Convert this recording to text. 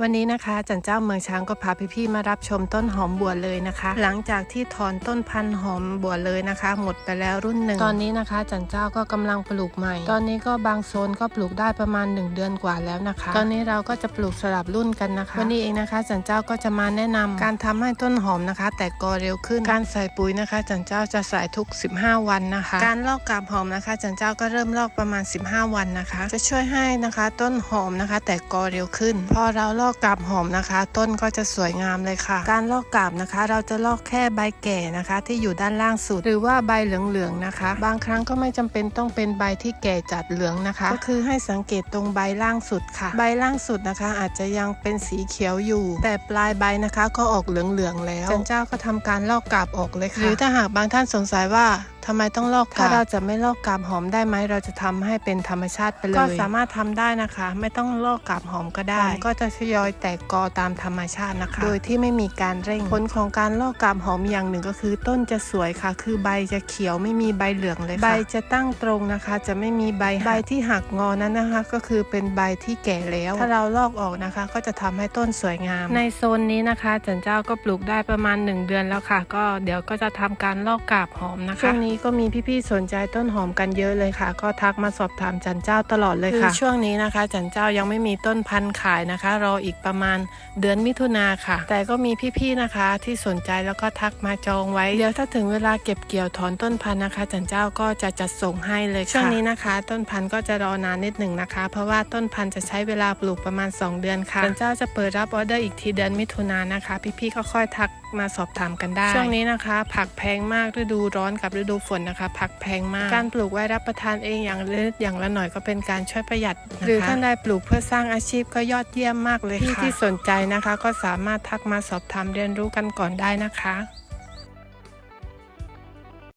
วันนี้นะคะจันเจ้าเมืองช้างก็พาพี่ๆมารับชมต้นหอมบัวเลยนะคะ หลังจากที่ถอนต้นพันธุ์หอมบัวเลยนะคะ หมดไปแล้วรุ่นหนึ่งตอนนี้นะคะ จันเจ้าก็กำลังปลูกใหม่ ตอนนี้ก็บางโซนก็ปลูกได้ประมาณ 1 เดือนกว่าแล้วนะคะ ตอนนี้เราก็จะปลูกสลับรุ่นกันนะคะ วันนี้เองนะคะ จันเจ้าก็จะมาแนะนำการทำให้ต้นหอมนะคะ แตกกอเร็วขึ้น การใส่ปุ๋ยนะคะ จันเจ้าจะใส่ทุก 15 วันนะคะ การลอกกาบหอมนะคะ จันเจ้าก็เริ่มลอกประมาณ 15 วันนะคะ จะช่วยให้นะคะ ต้นหอมนะคะ แตกกอเร็วขึ้นพอเราลอกอกกาบหอมนะคะ ต้นก็จะสวยงามเลยค่ะ การลอกกาบนะคะ เราจะลอกแค่ใบแก่นะคะ ที่อยู่ด้านล่างสุด หรือว่าใบเหลืองๆนะคะ บางครั้งก็ไม่จำเป็นต้องเป็นใบที่แก่จัดเหลืองนะคะ ก็คือให้สังเกตตรงใบล่างสุดค่ะ ใบล่างสุดนะคะ อาจจะยังเป็นสีเขียวอยู่ แต่ปลายใบนะคะ ก็ออกเหลืองๆแล้วจันเจ้าก็ทำการลอกกาบออกเลยค่ะหรือถ้าหากบางท่านสงสัยว่า ทำไมต้องลอกกาบถ้าเราจะไม่ลอกกาบหอมได้ไหมเราจะทำให้เป็นธรรมชาติไปเลย ก็สามารถทำได้นะคะ ไม่ต้องลอกกาบหอมก็ได้ ก็จะทยอยแตกกอตามธรรมชาตินะคะ โดยที่ไม่มีการเร่ง ผลของการลอกกาบหอมอย่างหนึ่งก็คือ ต้นจะสวยค่ะ คือใบจะเขียวไม่มีใบเหลืองเลยค่ะใบจะตั้งตรงนะคะ จะไม่มีใบใบที่หักงอนั้นนะคะ ก็คือเป็นใบที่แก่แล้ว ถ้าเราลอกออกนะคะ ก็จะทำให้ต้นสวยงาม ในโซนนี้นะคะจันเจ้าก็ปลูกได้ประมาณ 1 เดือนแล้วค่ะ ก็เดี๋ยวก็จะทำการลอกกาบหอมนะคะช่วงนี้ก็มีพี่ๆสนใจต้นหอมกันเยอะเลยค่ะ ก็ทักมาสอบถามจันเจ้าตลอดเลยค่ะ ช่วงนี้นะคะ จันเจ้ายังไม่มีต้นพันธุ์ขายนะคะ รออีกประมาณเดือนมิถุนาค่ะ แต่ก็มีพี่ๆนะคะ ที่สนใจแล้วก็ทักมาจองไว้ เดี๋ยวถ้าถึงเวลาเก็บเกี่ยวถอนต้นพันธุ์นะคะ จันเจ้าก็จะจัดส่งให้เลยค่ะช่วงนี้นะคะ ต้นพันธุ์ก็จะรอนานนิดหนึ่งนะคะ เพราะว่าต้นพันธุ์จะใช้เวลาปลูกประมาณ 2 เดือนค่ะจันเจ้าจะเปิดรับออเดอร์อีกทีเดือนมิถุนายนนะคะ พี่ๆก็ค่อยทักมาสอบถามกันได้ ช่วงนี้นะคะ ผักแพงมากฤดูร้อนกับฤดูฝนนะคะ ผักแพงมาก การปลูกไว้รับประทานเองอย่างเล็กอย่างละหน่อยก็เป็นการช่วยประหยัดนะคะหรือท่านใดปลูกเพื่อสร้างอาชีพก็ยอดเยี่ยมมากเลยค่ะที่ที่สนใจนะคะ ก็สามารถทักมาสอบถามเรียนรู้กันก่อนได้นะคะ